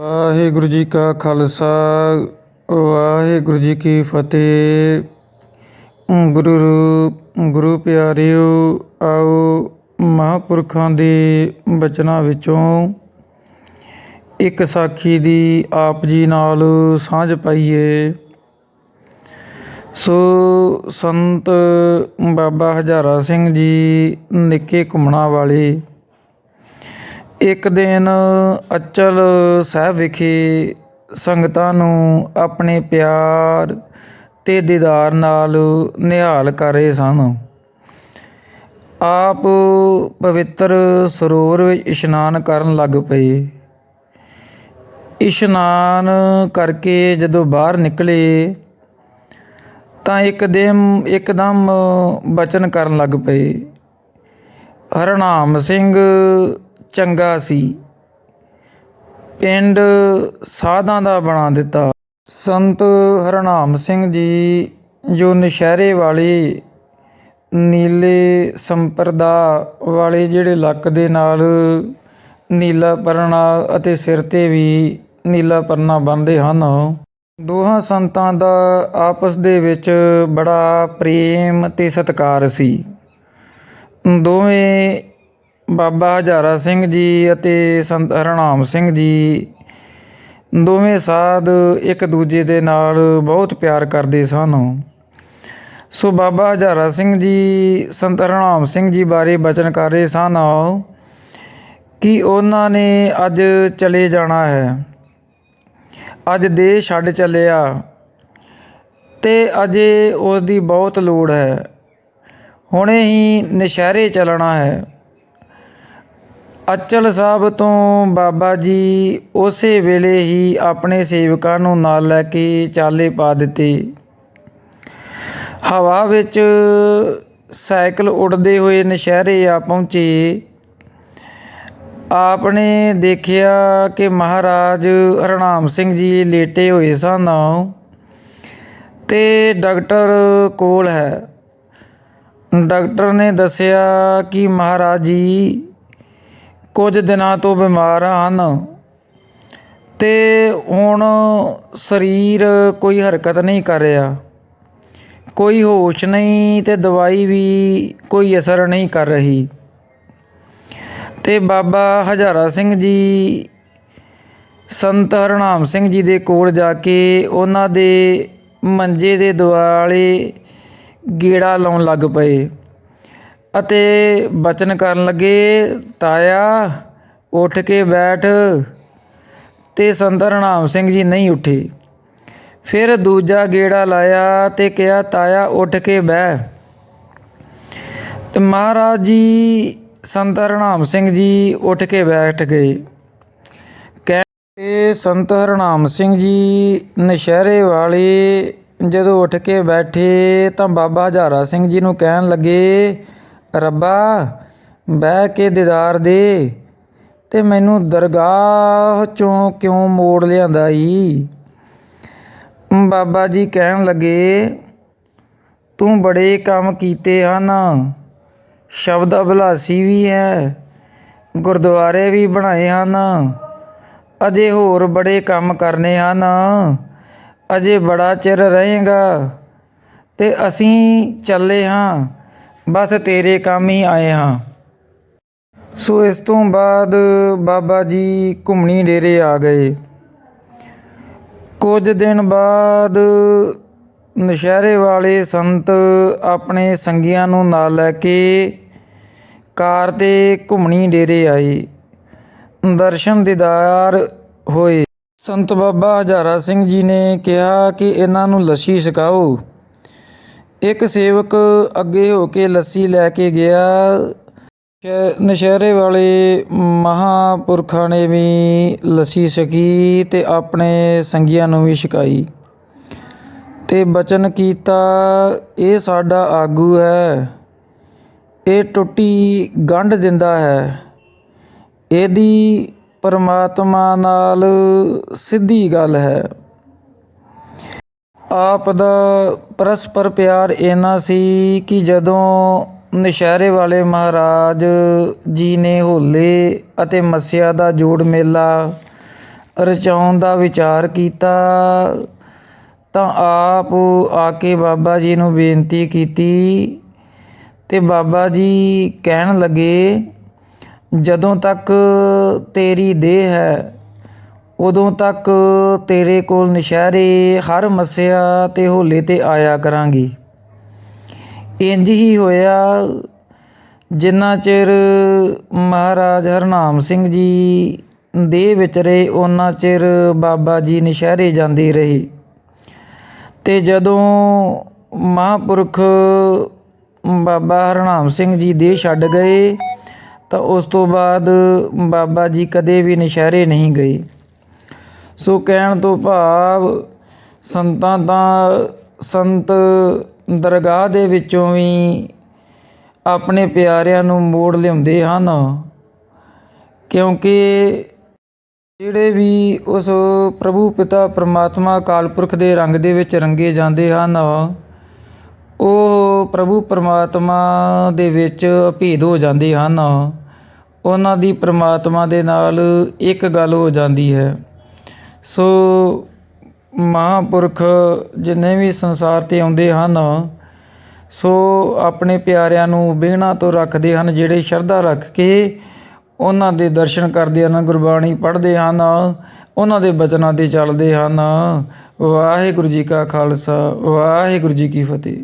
ਵਾਹਿਗੁਰੂ ਜੀ ਕਾ ਖਾਲਸਾ, ਵਾਹਿਗੁਰੂ ਜੀ ਕੀ ਫਤਿਹ। ਗੁਰੂ ਗੁਰੂ ਪਿਆਰਿਓ, ਆਓ ਮਹਾਂਪੁਰਖਾਂ ਦੇ ਬਚਨਾਂ ਵਿੱਚੋਂ ਇੱਕ ਸਾਖੀ ਦੀ ਆਪ ਜੀ ਨਾਲ ਸਾਂਝ ਪਾਈਏ। ਸੋ ਸੰਤ ਬਾਬਾ ਹਜ਼ਾਰਾ ਸਿੰਘ ਜੀ, ਨਿੱਕੇ ਘੁੰਮਣਾ ਵਾਲੇ ਇੱਕ ਦਿਨ ਅਚਲ ਸਾਹਿਬ ਵਿਖੇ ਸੰਗਤਾਂ ਨੂੰ ਆਪਣੇ ਪਿਆਰ ਤੇ ਦੀਦਾਰ ਨਾਲ ਨਿਹਾਲ ਕਰ ਰਹੇ ਸਨ। ਆਪ ਪਵਿੱਤਰ ਸਰੋਵਰ ਵਿੱਚ ਇਸ਼ਨਾਨ ਕਰਨ ਲੱਗ ਪਏ। ਇਸ਼ਨਾਨ ਕਰਕੇ ਜਦੋਂ ਬਾਹਰ ਨਿਕਲੇ, ਤਾਂ ਇੱਕ ਦਿਨ ਇੱਕਦਮ ਬਚਨ ਕਰਨ ਲੱਗ ਪਏ। ਹਰਨਾਮ ਸਿੰਘ ਚੰਗਾ ਸੀ। ਪਿੰਡ ਸਾਧਾਂ ਦਾ ਬਣਾ ਦਿੱਤਾ। ਸੰਤ ਹਰਨਾਮ ਸਿੰਘ ਜੀ, ਜੋ ਨਸ਼ਹਿਰੇ ਵਾਲੇ, ਨੀਲੇ ਸੰਪਰਦਾ ਵਾਲੇ ਜਿਹੜੇ ਲੱਕ ਦੇ ਨਾਲ ਨੀਲਾ ਪਰਨਾ ਅਤੇ ਸਿਰ ਤੇ ਵੀ ਨੀਲਾ ਪਰਨਾ ਬੰਨਦੇ ਹਨ। ਦੋਹਾਂ ਸੰਤਾਂ ਦਾ ਆਪਸ ਦੇ ਵਿੱਚ ਬੜਾ ਪ੍ਰੇਮ ਤੇ ਸਤਿਕਾਰ ਸੀ। ਦੋਵੇਂ ਬਾਬਾ ਹਜ਼ਾਰਾ ਸਿੰਘ ਜੀ ਅਤੇ ਸੰਤ ਹਰਨਾਮ ਸਿੰਘ ਜੀ। ਦੋਵੇਂ ਸਾਧ ਇੱਕ ਦੂਜੇ ਦੇ ਨਾਲ ਬਹੁਤ ਪਿਆਰ ਕਰਦੇ ਸਨ। ਸੋ ਬਾਬਾ ਹਜ਼ਾਰਾ ਸਿੰਘ ਜੀ, ਸੰਤ ਹਰਨਾਮ ਸਿੰਘ ਜੀ ਬਾਰੇ ਬਚਨ ਕਰ ਰਹੇ ਸਨ। ਕਿ ਉਹਨਾਂ ਨੇ ਅੱਜ ਚਲੇ ਜਾਣਾ ਹੈ। ਅੱਜ ਦੇਹ ਛੱਡ ਚੱਲਿਆ ਤੇ ਅਜੇ ਉਸ ਦੀ ਬਹੁਤ ਲੋੜ ਹੈ। ਹੁਣੇ ਹੀ ਨਸ਼ਹਿਰੇ ਚੱਲਣਾ ਹੈ। ਅਚਲ ਸਾਹਿਬ ਤੋਂ ਬਾਬਾ ਜੀ ਉਸੇ ਵੇਲੇ ਹੀ ਆਪਣੇ ਸੇਵਕਾਂ ਨੂੰ ਨਾਲ ਲੈ ਕੇ ਚਾਲੇ ਪਾ ਦਿੱਤੇ। ਹਵਾ ਵਿੱਚ ਸਾਈਕਲ ਉੱਡਦੇ ਹੋਏ ਨਸ਼ਹਿਰੇ ਆ ਪਹੁੰਚੇ। ਆਪਨੇ ਦੇਖਿਆ ਕਿ ਮਹਾਰਾਜ ਹਰਨਾਮ ਸਿੰਘ ਜੀ ਲੇਟੇ ਹੋਏ ਸਨ। ਤੇ ਡਾਕਟਰ ਕੋਲ ਹੈ। ਡਾਕਟਰ ਨੇ ਦੱਸਿਆ ਕਿ ਮਹਾਰਾਜ ਜੀ ਕੁਝ ਦਿਨਾਂ ਤੋਂ ਬਿਮਾਰ ਹਨ ਅਤੇ ਹੁਣ ਸਰੀਰ ਕੋਈ ਹਰਕਤ ਨਹੀਂ ਕਰ ਰਿਹਾ। ਕੋਈ ਹੋਸ਼ ਨਹੀਂ ਅਤੇ ਦਵਾਈ ਵੀ ਕੋਈ ਅਸਰ ਨਹੀਂ ਕਰ ਰਹੀ। ਅਤੇ ਬਾਬਾ ਹਜ਼ਾਰਾ ਸਿੰਘ ਜੀ, ਸੰਤ ਹਰਨਾਮ ਸਿੰਘ ਜੀ ਦੇ ਕੋਲ ਜਾ ਕੇ ਉਹਨਾਂ ਦੇ ਮੰਜੇ ਦੇ ਦੁਆਲੇ ਗੇੜਾ ਲਾਉਣ ਲੱਗ ਪਏ। ਅਤੇ ਬਚਨ ਕਰਨ ਲੱਗੇ, ਤਾਇਆ, ਉੱਠ ਕੇ ਬੈਠ। ਤੇ ਸੰਤ ਹਰਨਾਮ ਸਿੰਘ ਜੀ ਨਹੀਂ ਉੱਠੇ। ਫਿਰ ਦੂਜਾ ਗੇੜਾ ਲਾਇਆ ਤੇ ਕਿਹਾ, ਤਾਇਆ, ਉੱਠ ਕੇ ਬਹਿ। ਤੇ ਮਹਾਰਾਜ ਜੀ ਸੰਤ ਹਰਨਾਮ ਸਿੰਘ ਜੀ ਉੱਠ ਕੇ ਬੈਠ ਗਏ। ਕਹਿ ਸੰਤ ਹਰਨਾਮ ਸਿੰਘ ਜੀ, ਨਸ਼ਹਿਰੇ ਵਾਲੇ ਜਦੋਂ ਉੱਠ ਕੇ ਬੈਠੇ ਤਾਂ ਬਾਬਾ ਹਜ਼ਾਰਾ ਸਿੰਘ ਜੀ ਨੂੰ ਕਹਿਣ ਲੱਗੇ ਰੱਬਾ, ਬਹਿ ਕੇ ਦੀਦਾਰ ਦੇ ਤੇ ਮੈਨੂੰ ਦਰਗਾਹ ਚੋਂ ਕਿਉਂ ਮੋੜ ਲਿਆਂਦਾ ਈ ਬਾਬਾ ਜੀ ਕਹਿਣ ਲੱਗੇ, ਤੂੰ ਬੜੇ ਕੰਮ ਕੀਤੇ ਹਨ। ਸ਼ਬਦ ਅਭਿਲਾਸੀ ਵੀ ਹੈ, ਗੁਰਦੁਆਰੇ ਵੀ ਬਣਾਏ ਹਨ। ਅਜੇ ਹੋਰ ਬੜੇ ਕੰਮ ਕਰਨੇ ਹਨ। ਅਜੇ ਬੜਾ ਚਿਰ ਰਹੇਗਾ ਤੇ ਅਸੀਂ ਚੱਲੇ ਹਾਂ। ਬਸ ਤੇਰੇ ਕੰਮ ਹੀ ਆਏ ਹਾਂ। ਸੋ ਇਸ ਤੋਂ ਬਾਅਦ ਬਾਬਾ ਜੀ ਘੁੰਮਣੀ ਡੇਰੇ ਆ ਗਏ। ਕੁਝ ਦਿਨ ਬਾਅਦ ਨਸ਼ਹਿਰੇ ਵਾਲੇ ਸੰਤ ਆਪਣੇ ਸੰਗੀਆਂ ਨੂੰ ਨਾਲ ਲੈ ਕੇ ਕਾਰ ਤੇ ਘੁੰਮਣੀ ਡੇਰੇ ਆਏ। ਦਰਸ਼ਨ ਦੀਦਾਰ ਹੋਏ। ਸੰਤ ਬਾਬਾ ਹਜ਼ਾਰਾ ਸਿੰਘ ਜੀ ਨੇ ਕਿਹਾ ਕਿ ਇਹਨਾਂ ਨੂੰ ਲੱਸੀ ਛਕਾਓ। ਇੱਕ ਸੇਵਕ ਅੱਗੇ ਹੋ ਕੇ ਲੱਸੀ ਲੈ ਕੇ ਗਿਆ। ਸ਼ਹਿ- ਨਸ਼ਹਿਰੇ ਵਾਲੇ ਮਹਾਂਪੁਰਖਾਂ ਨੇ ਵੀ ਲੱਸੀ ਛਕੀ ਤੇ ਆਪਣੇ ਸੰਗੀਆਂ ਨੂੰ ਵੀ ਛਕਾਈ। ਤੇ ਬਚਨ ਕੀਤਾ, ਇਹ ਸਾਡਾ ਆਗੂ ਹੈ। ਇਹ ਟੁੱਟੀ ਗੰਢ ਦਿੰਦਾ ਹੈ। ਇਹਦੀ ਪਰਮਾਤਮਾ ਨਾਲ ਸਿੱਧੀ ਗੱਲ ਹੈ। ਆਪ ਦਾ ਪਰਸਪਰ ਪਿਆਰ ਇੰਨਾ ਸੀ ਕਿ ਜਦੋਂ ਨਸ਼ਹਿਰੇ ਵਾਲੇ ਮਹਾਰਾਜ ਜੀ ਨੇ ਹੋਲੇ ਅਤੇ ਮੱਸਿਆ ਦਾ ਜੋੜ ਮੇਲਾ ਰਚਾਉਣ ਦਾ ਵਿਚਾਰ ਕੀਤਾ, ਤਾਂ ਆਪ ਆ ਕੇ ਬਾਬਾ ਜੀ ਨੂੰ ਬੇਨਤੀ ਕੀਤੀ ਤੇ ਬਾਬਾ ਜੀ ਕਹਿਣ ਲੱਗੇ, ਜਦੋਂ ਤੱਕ ਤੇਰੀ ਦੇਹ ਹੈ ਉਦੋਂ ਤੱਕ ਤੇਰੇ ਕੋਲ ਨਸ਼ਹਿਰੇ ਹਰ ਮੱਸਿਆ ਤੇ ਹੋਲੇ ਤੇ ਆਇਆ ਕਰਾਂਗੀ। ਇੰਜ ਹੀ ਹੋਇਆ, ਜਿੰਨਾ ਚਿਰ ਮਹਾਰਾਜ ਹਰਨਾਮ ਸਿੰਘ ਜੀ ਦੇਹ ਵਿੱਚ ਰਹੇ ਉਹਨਾਂ ਚਿਰ ਬਾਬਾ ਜੀ ਨਸ਼ਹਿਰੇ ਜਾਂਦੇ ਰਹੇ। ਤੇ ਜਦੋਂ ਮਹਾਂਪੁਰਖ ਬਾਬਾ ਹਰਨਾਮ ਸਿੰਘ ਜੀ ਦੇਹ ਛੱਡ ਗਏ, ਤਾਂ ਉਸ ਤੋਂ ਬਾਅਦ ਬਾਬਾ ਜੀ ਕਦੇ ਵੀ ਨਸ਼ਹਿਰੇ ਨਹੀਂ ਗਏ। ਸੋ ਕਹਿਣ ਤੋਂ ਭਾਵ ਸੰਤਾਂ ਤਾਂ ਸੰਤ ਦਰਗਾਹ ਦੇ ਵਿੱਚੋਂ ਵੀ ਆਪਣੇ ਪਿਆਰਿਆਂ ਨੂੰ ਮੋੜ ਲਿਆਉਂਦੇ ਹਨ। ਕਿਉਂਕਿ ਜਿਹੜੇ ਵੀ ਉਸ ਪ੍ਰਭੂ ਪਿਤਾ ਪਰਮਾਤਮਾ ਅਕਾਲ ਪੁਰਖ ਦੇ ਰੰਗ ਦੇ ਵਿੱਚ ਰੰਗੇ ਜਾਂਦੇ ਹਨ, ਉਹ ਪ੍ਰਭੂ ਪਰਮਾਤਮਾ ਦੇ ਵਿੱਚ ਭੇਦ ਹੋ ਜਾਂਦੇ ਹਨ। ਉਹਨਾਂ ਦੀ ਪਰਮਾਤਮਾ ਦੇ ਨਾਲ ਇੱਕ ਗੱਲ ਹੋ ਜਾਂਦੀ ਹੈ। ਸੋ ਮਹਾਂਪੁਰਖ ਜਿੰਨੇ ਵੀ ਸੰਸਾਰ ਤੇ ਆਉਂਦੇ ਹਨ, ਸੋ ਆਪਣੇ ਪਿਆਰਿਆਂ ਨੂੰ ਬਿਹਣਾ ਤੋਂ ਰੱਖਦੇ ਹਨ, ਜਿਹੜੇ ਸ਼ਰਧਾ ਰੱਖ ਕੇ ਉਹਨਾਂ ਦੇ ਦਰਸ਼ਨ ਕਰਦੇ ਹਨ, ਗੁਰਬਾਣੀ ਪੜ੍ਹਦੇ ਹਨ, ਉਹਨਾਂ ਦੇ ਬਚਨਾਂ ਤੇ ਚੱਲਦੇ ਹਨ। ਵਾਹਿਗੁਰੂ ਜੀ ਕਾ ਖਾਲਸਾ, ਵਾਹਿਗੁਰੂ ਜੀ ਕੀ ਫਤਿਹ।